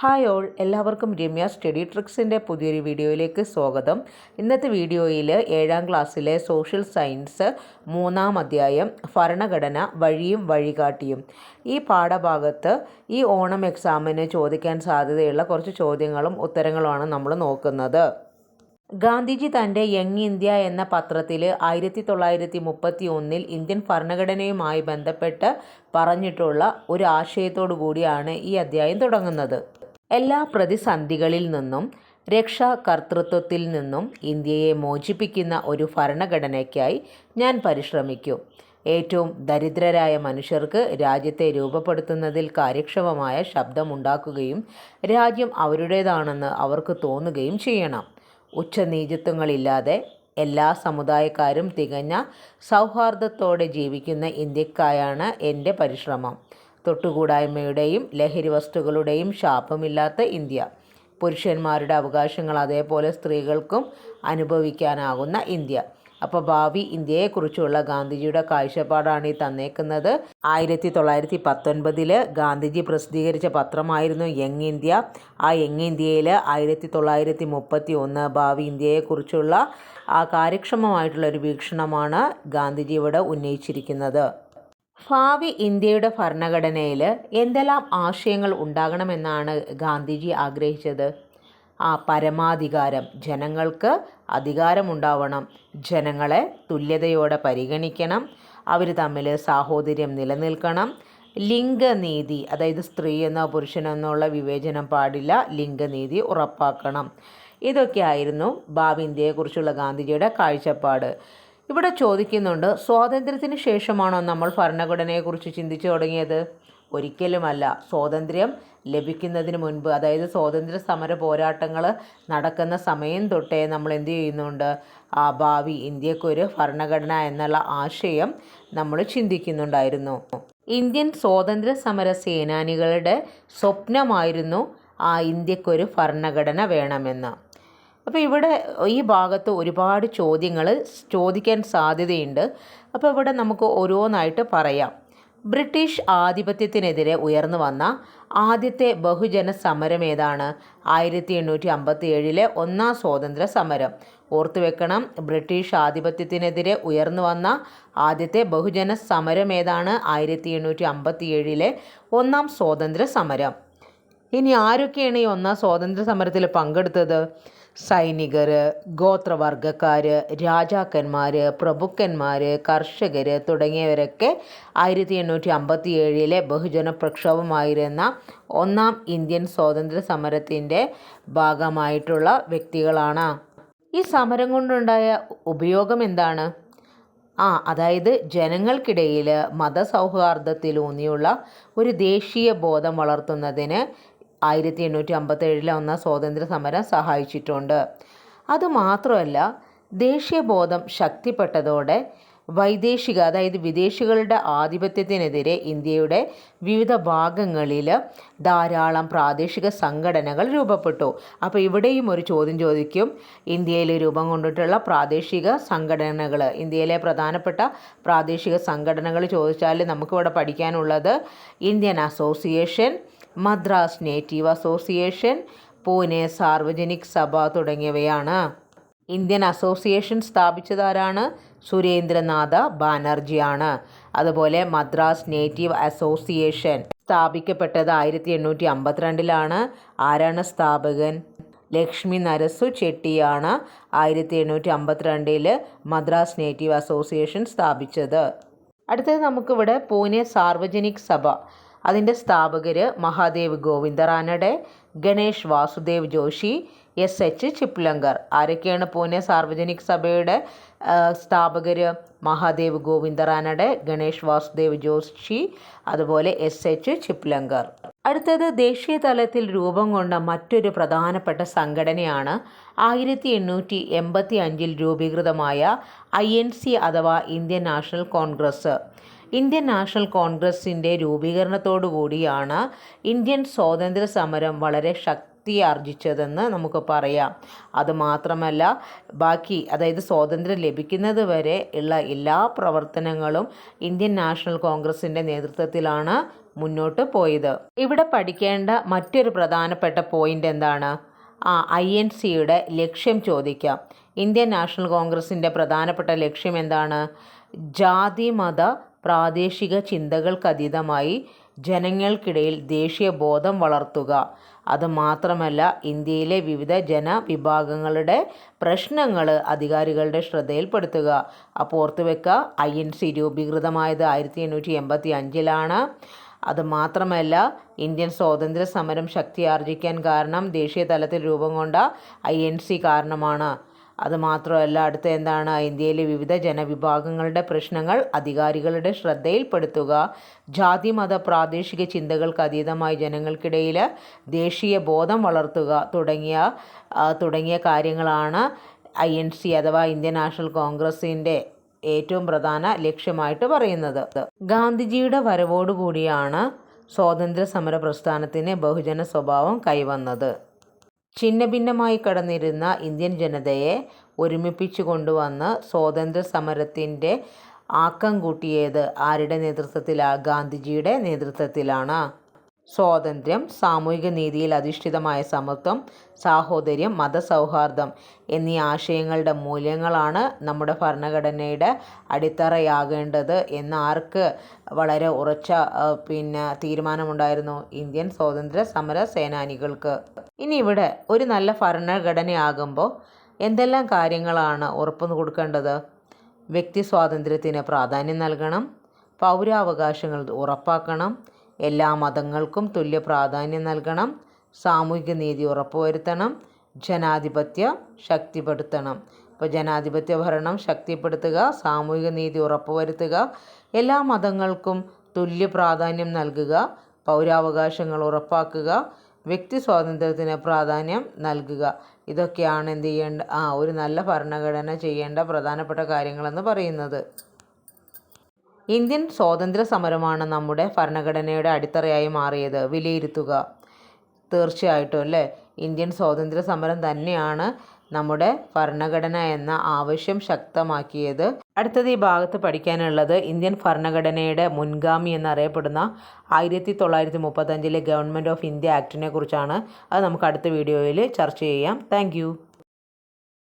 Hi all എല്ലാവർക്കും Ramya study ട്രിക്സിന്റെ പുതിയൊരു വീഡിയോയിലേക്ക് സ്വാഗതം. ഇന്നത്തെ വീഡിയോയിൽ ഏഴാം ക്ലാസ്സിലെ സോഷ്യൽ സയൻസ് മൂന്നാം അധ്യായം ഭരണഘടന വഴിയും വഴികാട്ടിയും. ഈ പാഠഭാഗത്ത് ഈ ഓണം എക്സാമിന് ചോദിക്കാൻ സാധ്യതയുള്ള കുറച്ച് ചോദ്യങ്ങളും ഉത്തരങ്ങളുമാണ് നമ്മൾ നോക്കുന്നത്. ഗാന്ധിജി തന്റെ യങ് ഇന്ത്യ എന്ന പത്രത്തിൽ ആയിരത്തി തൊള്ളായിരത്തി മുപ്പത്തി ഒന്നിൽ ഇന്ത്യൻ ഭരണഘടനയുമായി ബന്ധപ്പെട്ട് പറഞ്ഞിട്ടുള്ള ഒരു ആശയത്തോടു കൂടിയാണ് ഈ അധ്യായം തുടങ്ങുന്നത്. എല്ലാ പ്രതിസന്ധികളിൽ നിന്നും രക്ഷാകർതൃത്വത്തിൽ നിന്നും ഇന്ത്യയെ മോചിപ്പിക്കുന്ന ഒരു ഭരണഘടനയ്ക്കായി ഞാൻ പരിശ്രമിക്കും. ഏറ്റവും ദരിദ്രരായ മനുഷ്യർക്ക് രാജ്യത്തെ രൂപപ്പെടുത്തുന്നതിൽ കാര്യക്ഷമമായ ശബ്ദമുണ്ടാക്കുകയും രാജ്യം അവരുടേതാണെന്ന് അവർക്ക് തോന്നുകയും ചെയ്യണം. ഉച്ചനീചത്വങ്ങളില്ലാതെ എല്ലാ സമുദായക്കാരും തികഞ്ഞ സൗഹാർദ്ദത്തോടെ ജീവിക്കുന്ന ഇന്ത്യക്കായാണ് എന്റെ പരിശ്രമം. തൊട്ടുകൂടായ്മയുടെയും ലഹരി വസ്തുക്കളുടെയും ശാപമില്ലാത്ത ഇന്ത്യ. പുരുഷന്മാരുടെ അവകാശങ്ങൾ അതേപോലെ സ്ത്രീകൾക്കും അനുഭവിക്കാനാകുന്ന ഇന്ത്യ. അപ്പോൾ ഭാവി ഇന്ത്യയെക്കുറിച്ചുള്ള ഗാന്ധിജിയുടെ കാഴ്ചപ്പാടാണ് ഈ തന്നേക്കുന്നത്. ആയിരത്തി തൊള്ളായിരത്തി പത്തൊൻപതിൽ ഗാന്ധിജി പ്രസിദ്ധീകരിച്ച പത്രമായിരുന്നു യങ് ഇന്ത്യ. ആ യങ് ഇന്ത്യയിൽ ആയിരത്തി തൊള്ളായിരത്തി മുപ്പത്തി ഒന്ന് ഭാവി ഇന്ത്യയെക്കുറിച്ചുള്ള ആ കാര്യക്ഷമമായിട്ടുള്ള ഒരു വീക്ഷണമാണ് ഗാന്ധിജി ഇവിടെ ഉന്നയിച്ചിരിക്കുന്നത്. ഭാവി ഇന്ത്യയുടെ ഭരണഘടനയിൽ എന്തെല്ലാം ആശയങ്ങൾ ഉണ്ടാകണമെന്നാണ് ഗാന്ധിജി ആഗ്രഹിച്ചത്? ആ പരമാധികാരം ജനങ്ങൾക്ക് അധികാരമുണ്ടാവണം ജനങ്ങളെ തുല്യതയോടെ പരിഗണിക്കണം അവർ തമ്മിൽ സാഹോദര്യം നിലനിൽക്കണം. ലിംഗനീതി അതായത് സ്ത്രീ എന്നോ പുരുഷനെന്നുള്ള വിവേചനം പാടില്ല ലിംഗനീതി ഉറപ്പാക്കണം. ഇതൊക്കെയായിരുന്നു ഭാവി ഇന്ത്യയെക്കുറിച്ചുള്ള ഗാന്ധിജിയുടെ കാഴ്ചപ്പാട്. ഇവിടെ ചോദിക്കുന്നുണ്ട് സ്വാതന്ത്ര്യത്തിന് ശേഷമാണോ നമ്മൾ ഭരണഘടനയെക്കുറിച്ച് ചിന്തിച്ചു തുടങ്ങിയത്? ഒരിക്കലുമല്ല. സ്വാതന്ത്ര്യം ലഭിക്കുന്നതിന് മുൻപ് അതായത് സ്വാതന്ത്ര്യ സമര പോരാട്ടങ്ങൾ നടക്കുന്ന സമയം തൊട്ടേ നമ്മൾ എന്ത് ചെയ്യുന്നുണ്ട്? ആ ഭാവി ഇന്ത്യക്കൊരു ഭരണഘടന എന്നുള്ള ആശയം നമ്മൾ ചിന്തിക്കുന്നുണ്ടായിരുന്നു. ഇന്ത്യൻ സ്വാതന്ത്ര്യ സമര സേനാനികളുടെ സ്വപ്നമായിരുന്നു ആ ഇന്ത്യക്കൊരു ഭരണഘടന വേണമെന്ന്. അപ്പോൾ ഇവിടെ ഈ ഭാഗത്ത് ഒരുപാട് ചോദ്യങ്ങൾ ചോദിക്കാൻ സാധ്യതയുണ്ട്. അപ്പോൾ ഇവിടെ നമുക്ക് ഓരോന്നായിട്ട് പറയാം. ബ്രിട്ടീഷ് ആധിപത്യത്തിനെതിരെ ഉയർന്നു വന്ന ആദ്യത്തെ ബഹുജന സമരം ഏതാണ്? ആയിരത്തി എണ്ണൂറ്റി അമ്പത്തി ഏഴിലെ ഒന്നാം സ്വാതന്ത്ര്യ സമരം. ഓർത്തു വെക്കണം ബ്രിട്ടീഷ് ആധിപത്യത്തിനെതിരെ ഉയർന്നു വന്ന ആദ്യത്തെ ബഹുജന സമരം ഏതാണ്? ആയിരത്തി എണ്ണൂറ്റി അമ്പത്തി ഏഴിലെ ഒന്നാം സ്വാതന്ത്ര്യ സമരം. ഇനി ആരൊക്കെയാണ് ഈ ഒന്നാം സ്വാതന്ത്ര്യ സമരത്തിൽ പങ്കെടുത്തത്? സൈനികർ ഗോത്രവർഗക്കാർ രാജാക്കന്മാർ പ്രഭുക്കന്മാർ കർഷകർ തുടങ്ങിയവരൊക്കെ ആയിരത്തി എണ്ണൂറ്റി അമ്പത്തി ഏഴിലെ ബഹുജന പ്രക്ഷോഭമായിരുന്ന ഒന്നാം ഇന്ത്യൻ സ്വാതന്ത്ര്യ സമരത്തിന്റെ ഭാഗമായിട്ടുള്ള വ്യക്തികളാണ്. ഈ സമരം കൊണ്ടുണ്ടായ ഉപയോഗം എന്താണ്? ആ അതായത് ജനങ്ങൾക്കിടയിൽ മതസൗഹാർദ്ദത്തിലൂന്നിയുള്ള ഒരു ദേശീയ ബോധം വളർത്തുന്നതിന് ആയിരത്തി എണ്ണൂറ്റി അമ്പത്തേഴിലെ ഒന്നാം സ്വാതന്ത്ര്യ സമരം സഹായിച്ചിട്ടുണ്ട്. അതുമാത്രമല്ല ദേശീയബോധം ശക്തിപ്പെട്ടതോടെ വൈദേശിക അതായത് വിദേശികളുടെ ആധിപത്യത്തിനെതിരെ ഇന്ത്യയുടെ വിവിധ ഭാഗങ്ങളിൽ ധാരാളം പ്രാദേശിക സംഘടനകൾ രൂപപ്പെട്ടു. അപ്പോൾ ഇവിടെയും ഒരു ചോദ്യം ചോദിക്കും. ഇന്ത്യയിൽ രൂപം കൊണ്ടിട്ടുള്ള പ്രാദേശിക സംഘടനകൾ ഇന്ത്യയിലെ പ്രധാനപ്പെട്ട പ്രാദേശിക സംഘടനകൾ ചോദിച്ചാൽ നമുക്കിവിടെ പഠിക്കാനുള്ളത് Indian Association Madras Native Association Pune Sarvajanik Sabha തുടങ്ങിയവയാണ്. ഇന്ത്യൻ അസോസിയേഷൻ സ്ഥാപിച്ചതാരാണ്? സുരേന്ദ്രനാഥ ബാനർജിയാണ്. അതുപോലെ മദ്രാസ് നേറ്റീവ് അസോസിയേഷൻ സ്ഥാപിക്കപ്പെട്ടത് ആയിരത്തി എണ്ണൂറ്റി അമ്പത്തിരണ്ടിലാണ് ആരാണ് സ്ഥാപകൻ? ലക്ഷ്മി നരസു ചെട്ടിയാണ് ആയിരത്തി എണ്ണൂറ്റി അമ്പത്തിരണ്ടിൽ മദ്രാസ് നേറ്റീവ് അസോസിയേഷൻ സ്ഥാപിച്ചത്. അടുത്തത് നമുക്കിവിടെ പൂനെ സാർവജനിക് സഭ. അതിന്റെ സ്ഥാപകർ മഹാദേവ് ഗോവിന്ദ റാനഡെ ഗണേഷ് വാസുദേവ് ജോഷി എസ് എച്ച് ചിപ്ലങ്കർ ആരൊക്കെയാണ് പൂനെ സാർവജനിക് സഭയുടെ സ്ഥാപകർ മഹാദേവ് ഗോവിന്ദ റാനഡെ ഗണേഷ് വാസുദേവ് ജോഷി അതുപോലെ എസ് എച്ച് ചിപ്ലങ്കർ അടുത്തത് ദേശീയ തലത്തിൽ രൂപം കൊണ്ട മറ്റൊരു പ്രധാനപ്പെട്ട സംഘടനയാണ് ആയിരത്തി എണ്ണൂറ്റി എൺപത്തി അഞ്ചിൽ രൂപീകൃതമായ ഐ എൻ സി അഥവാ Indian National Congress. Indian National കോൺഗ്രസിന്റെ രൂപീകരണത്തോടുകൂടിയാണ് ഇന്ത്യൻ സ്വാതന്ത്ര്യ സമരം വളരെ ശക്തി ശക്തിയാർജിച്ചതെന്ന് നമുക്ക് പറയാം. അതുമാത്രമല്ല ബാക്കി അതായത് സ്വാതന്ത്ര്യം ലഭിക്കുന്നത് വരെ ഉള്ള എല്ലാ പ്രവർത്തനങ്ങളും ഇന്ത്യൻ നാഷണൽ കോൺഗ്രസിന്റെ നേതൃത്വത്തിലാണ് മുന്നോട്ട് പോയത്. ഇവിടെ പഠിക്കേണ്ട മറ്റൊരു പ്രധാനപ്പെട്ട പോയിന്റ് എന്താണ്? ആ ഐ എൻ സിയുടെ ലക്ഷ്യം ചോദിക്കാം. ഇന്ത്യൻ നാഷണൽ കോൺഗ്രസിന്റെ പ്രധാനപ്പെട്ട ലക്ഷ്യം എന്താണ്? ജാതി മത പ്രാദേശിക ചിന്തകൾക്കതീതമായി ജനങ്ങൾക്കിടയിൽ ദേശീയ ബോധം വളർത്തുക അതുമാത്രമല്ല ഇന്ത്യയിലെ വിവിധ ജനവിഭാഗങ്ങളുടെ പ്രശ്നങ്ങൾ അധികാരികളുടെ ശ്രദ്ധയിൽപ്പെടുത്തുക. അപ്പോൾ ഓർത്ത് വെക്കുക ഐ എൻ സി രൂപീകൃതമായത് ആയിരത്തി എണ്ണൂറ്റി എൺപത്തി അഞ്ചിലാണ് അത് മാത്രമല്ല ഇന്ത്യൻ സ്വാതന്ത്ര്യ സമരം ശക്തിയാർജിക്കാൻ കാരണം ദേശീയ തലത്തിൽ രൂപം കൊണ്ട ഐ എൻ സി കാരണമാണ്. അതുമാത്രമല്ല അടുത്ത എന്താണ്? ഇന്ത്യയിലെ വിവിധ ജനവിഭാഗങ്ങളുടെ പ്രശ്നങ്ങൾ അധികാരികളുടെ ശ്രദ്ധയിൽപ്പെടുത്തുക ജാതി മത പ്രാദേശിക ചിന്തകൾക്ക് അതീതമായി ജനങ്ങൾക്കിടയിൽ ദേശീയ ബോധം വളർത്തുക തുടങ്ങിയ തുടങ്ങിയ കാര്യങ്ങളാണ് ഐ എൻ സി അഥവാ ഇന്ത്യൻ നാഷണൽ കോൺഗ്രസിന്റെ ഏറ്റവും പ്രധാന ലക്ഷ്യമായിട്ട് പറയുന്നത്. ഗാന്ധിജിയുടെ വരവോടുകൂടിയാണ് സ്വാതന്ത്ര്യ സമര പ്രസ്ഥാനത്തിന് ബഹുജന സ്വഭാവം കൈവന്നത്. ഛിന്നഭിന്നമായി കടന്നിരുന്ന ഇന്ത്യൻ ജനതയെ ഒരുമിപ്പിച്ചു കൊണ്ടുവന്ന് സ്വാതന്ത്ര്യ സമരത്തിന്റെ ആക്കം കൂട്ടിയത് ആരുടെ നേതൃത്വത്തിലാണ് ഗാന്ധിജിയുടെ നേതൃത്വത്തിലാണ്? സ്വാതന്ത്ര്യം സാമൂഹിക നീതിയിൽ അധിഷ്ഠിതമായ സമത്വം സാഹോദര്യം മതസൗഹാർദ്ദം എന്നീ ആശയങ്ങളുടെ മൂല്യങ്ങളാണ് നമ്മുടെ ഭരണഘടനയുടെ അടിത്തറയാകേണ്ടത് എന്ന് ആർക്ക് വളരെ ഉറച്ച പിന്നെ തീരുമാനമുണ്ടായിരുന്നു ഇന്ത്യൻ സ്വാതന്ത്ര്യ സമര സേനാനികൾക്ക്. ഇനി ഇവിടെ ഒരു നല്ല ഭരണഘടനയാകുമ്പോൾ എന്തെല്ലാം കാര്യങ്ങളാണ് ഉറപ്പ് കൊടുക്കേണ്ടത്? വ്യക്തി സ്വാതന്ത്ര്യത്തിന് പ്രാധാന്യം നൽകണം പൗരാവകാശങ്ങൾ ഉറപ്പാക്കണം എല്ലാ മതങ്ങൾക്കും തുല്യ പ്രാധാന്യം നൽകണം. സാമൂഹിക നീതി ഉറപ്പുവരുത്തണം. ജനാധിപത്യം ശക്തിപ്പെടുത്തണം. ഇപ്പോൾ ജനാധിപത്യ ഭരണം ശക്തിപ്പെടുത്തുക സാമൂഹിക നീതി ഉറപ്പുവരുത്തുക എല്ലാ മതങ്ങൾക്കും തുല്യ പ്രാധാന്യം നൽകുക പൗരാവകാശങ്ങൾ ഉറപ്പാക്കുക വ്യക്തി സ്വാതന്ത്ര്യത്തിന് പ്രാധാന്യം നൽകുക. ഇതൊക്കെയാണ് എന്ത് ചെയ്യേണ്ട ആ ഒരു നല്ല ഭരണഘടന ചെയ്യേണ്ട പ്രധാനപ്പെട്ട കാര്യങ്ങളെന്ന് പറയുന്നത്. ഇന്ത്യൻ സ്വാതന്ത്ര്യ സമരമാണ് നമ്മുടെ ഭരണഘടനയുടെ അടിത്തറയായി മാറിയത്. വിലയിരുത്തുക. തീർച്ചയായിട്ടും അല്ലേ? ഇന്ത്യൻ സ്വാതന്ത്ര്യ സമരം തന്നെയാണ് നമ്മുടെ ഭരണഘടന എന്ന ആവശ്യം ശക്തമാക്കിയത്. അടുത്തത് ഈ ഭാഗത്ത് പഠിക്കാനുള്ളത് ഇന്ത്യൻ ഭരണഘടനയുടെ മുൻഗാമി എന്നറിയപ്പെടുന്ന ആയിരത്തി തൊള്ളായിരത്തി മുപ്പത്തഞ്ചിലെ ഗവൺമെന്റ് ഓഫ് ഇന്ത്യ ആക്ടിനെ കുറിച്ചാണ്. അത് നമുക്ക് അടുത്ത വീഡിയോയിൽ ചർച്ച ചെയ്യാം. താങ്ക്